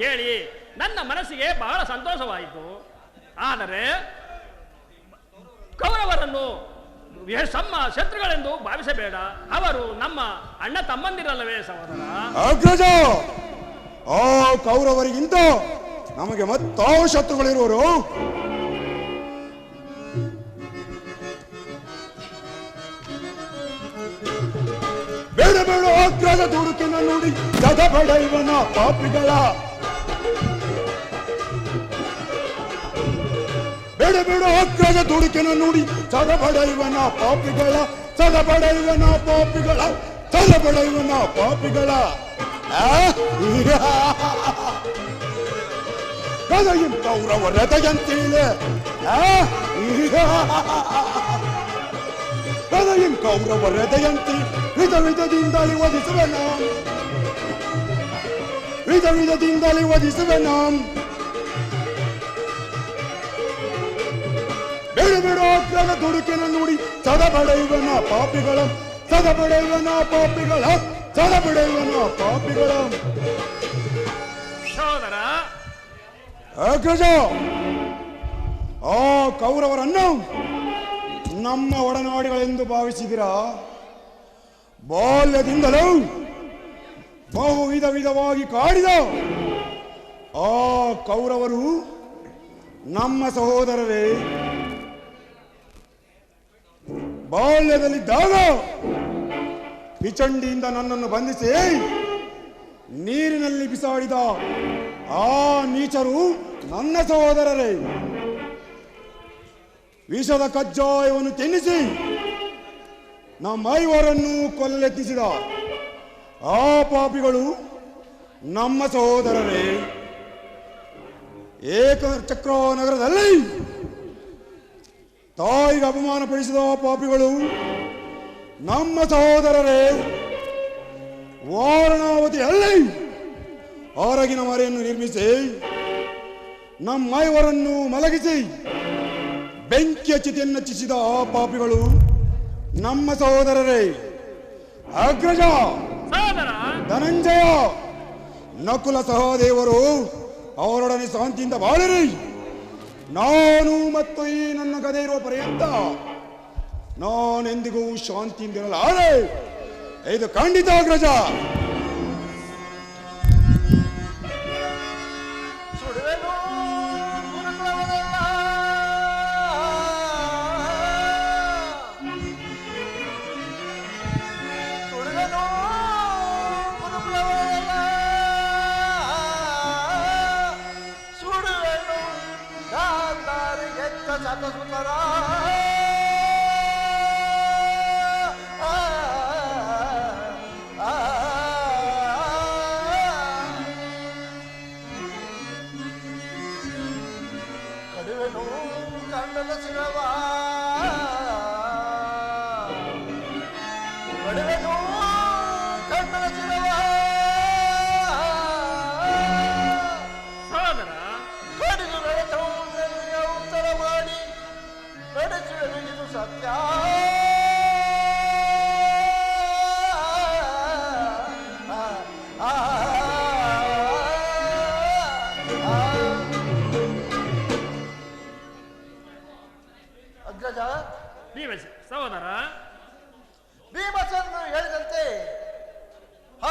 ಕೇಳಿ ನನ್ನ ಮನಸ್ಸಿಗೆ ಬಹಳ ಸಂತೋಷವಾಯಿತು. ಆದರೆ ಕೌರವರನ್ನು ಸಮ್ಮ ಶತ್ರುಗಳೆಂದು ಭಾವಿಸಬೇಡ. ಅವರು ನಮ್ಮ ಅಣ್ಣ ತಮ್ಮಂದಿರಲ್ಲವೇ ಸಹೋದರ. ಅಗ್ರಜ ಆ ಕೌರವರಿಗಿಂತ ನಮಗೆ ಮತ್ತಾವು ಶತ್ರುಗಳಿರುವರು. ಬೇಡ ಬೇಡ ಅಗ್ರಜ ದುಡುಕಿನ ನೋಡಿ. ಜಗಬಡ ಇವನ ಪಾಪಿಗಳ ಬೇಡ ಬೇಡ ಅಗ್ರಜ ದುಡುಕಿನ ನುಡಿ. ಸದಬಡ ಇವನ ಪಾಪಿಗಳ ಸದಬಡ ಇವನ ಪಾಪಿಗಳ ಸದಬಡ ಇವನ ಪಾಪಿಗಳ. ಆ? ಕದയും ಕೌರವರದಯಂತಿಲೆ ಕದയും ಕೌರವರದಯಂತಿ ವಿಧ ವಿಧದಿಂದಲಿ ವಧಿಸುವೆನ. ವಿಧ ವಿಧದಿಂದಲಿ ವಧಿಸುವೆನ. ಬೇಡ ಬೇಡ ಅಗ್ರದ ದುಡುಕಿನ ನೋಡಿ ಸದಬಡೆಯುವನ ಪಾಪಿಗಳ ಸದಬಡೆಯುವನ ಪಾಪಿಗಳ ಸದಬಡೆಯುವನ ಪಾಪಿಗಳ. ಗಜ ಅಗ್ರಜ ಆ ಕೌರವರನ್ನು ನಮ್ಮ ಒಡನಾಡಿಗಳೆಂದು ಭಾವಿಸಿದಿರಾ? ಬಾಲ್ಯದಿಂದಲೂ ಬಹು ವಿಧ ವಿಧವಾಗಿ ಕಾಡಿದ ಆ ಕೌರವರು ನಮ್ಮ ಸಹೋದರರೇ ಬಾಲ್ಯದಲ್ಲಿದ್ದಾಗ ಪಿಚಂಡಿಯಿಂದ ನನ್ನನ್ನು ಬಂಧಿಸಿ ನೀರಿನಲ್ಲಿ ಬಿಸಾಡಿದ ಆ ನೀಚರು ನನ್ನ ಸಹೋದರರೇ. ವಿಷದ ಕಜ್ಜಾಯವನ್ನು ತಿನ್ನಿಸಿ ನಮ್ಮೈವರನ್ನು ಕೊಲ್ಲೆತ್ತಿಸಿದ ಆ ಪಾಪಿಗಳು ನಮ್ಮ ಸಹೋದರರೇ. ಏಕ ಚಕ್ರ ನಗರದಲ್ಲಿ ತಾಯಿಗೆ ಅಪಮಾನಪಡಿಸಿದ ಪಡಿಸಿದ ಪಾಪಿಗಳು ನಮ್ಮ ಸಹೋದರರೇ ವಾರಣಾವತಿ ವಾರಣಾವತಿಯಲ್ಲಿ ಹೊರಗಿನ ಮರೆಯನ್ನು ನಿರ್ಮಿಸಿ ನಮ್ಮೈವರನ್ನು ಮಲಗಿಸಿ ಬೆಂಕಿಯ ಚಿತೆಯನ್ನು ಹಚ್ಚಿಸಿದ ಆ ಪಾಪಿಗಳು ನಮ್ಮ ಸಹೋದರರೇ ಅಗ್ರಜ ಧನಂಜಯ ನಕುಲ ಸಹದೇವರು ಅವರೊಡನೆ ಶಾಂತಿಯಿಂದ ಬಾಳಿರಿ! ನಾನು ಮತ್ತು ಈ ನನ್ನ ಗದೆ ಇರುವ ಪರ್ಯಂತ ನಾನೆಂದಿಗೂ ಶಾಂತಿಯಿಂದಿರಲಾರೆ. ಇದು ಖಂಡಿತ ಅಗ್ರಜ. Satas Utara ಭೀಮಸ ಸಹೋದರ. ಭೀಮಸೇನರು ಹೇಳಿದಂತೆ ಹ